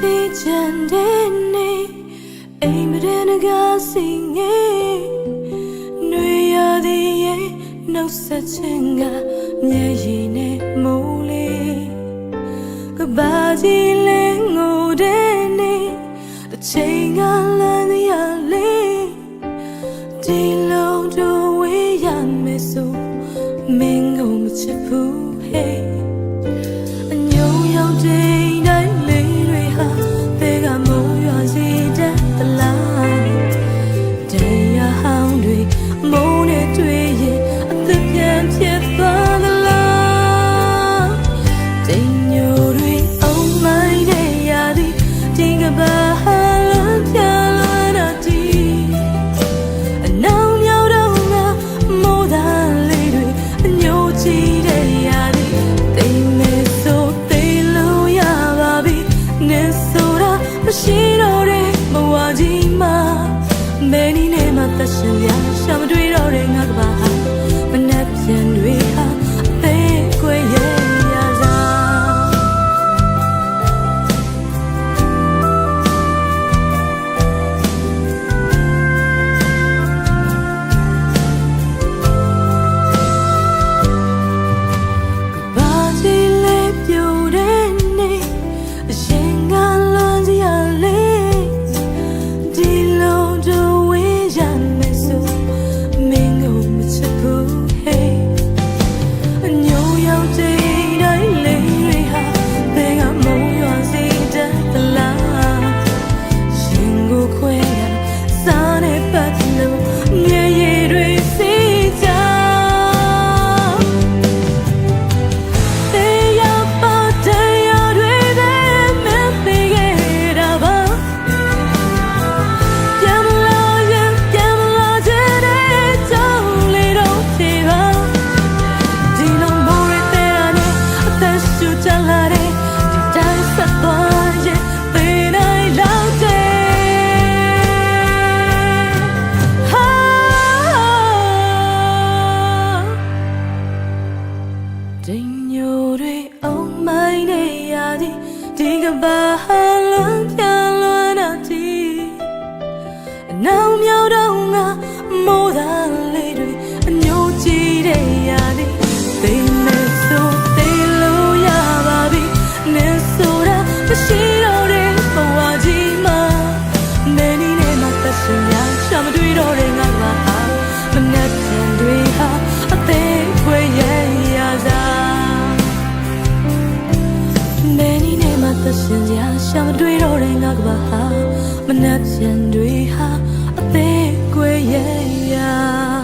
ထဲထိချန်တဲ့နေအိမ်မရနကစီငယ်နှွေရသည်ရဲ့နှုတ်ဆက်ခြင်းကမျက်ရည်နဲ့မိုးလေးကဘာကြီးလဲငိုတဲ့နေတစ်ချိန်ကလမ်းရလေးဒီလုံးတို့ဝေးရမယ်ဆိုမင်းကိုမချစ်ဘူး စားနေပ ဒီကဘာဟာလွန်ပြလွန်တော့ဒီအနောင်မြောက်တော့ငါမိုးသားလေးတွေအညိုကြည့်တဲ့ရသည်သိနေဆိုသိလို့ရပါပြီနင်းဆိုတာမရှိတော့တဲ့ဘဝကြီးမှာမင်းနီနဲ့မှသက်ရှင်ရရှာမတွေ့တော့တဲ့ ရှင်စရာရှာမတွေ့တော့တဲ့ငါကဘာဟာမနှက်ပြန်တွေဟာအသေးကွယ်ရဲ့ရာ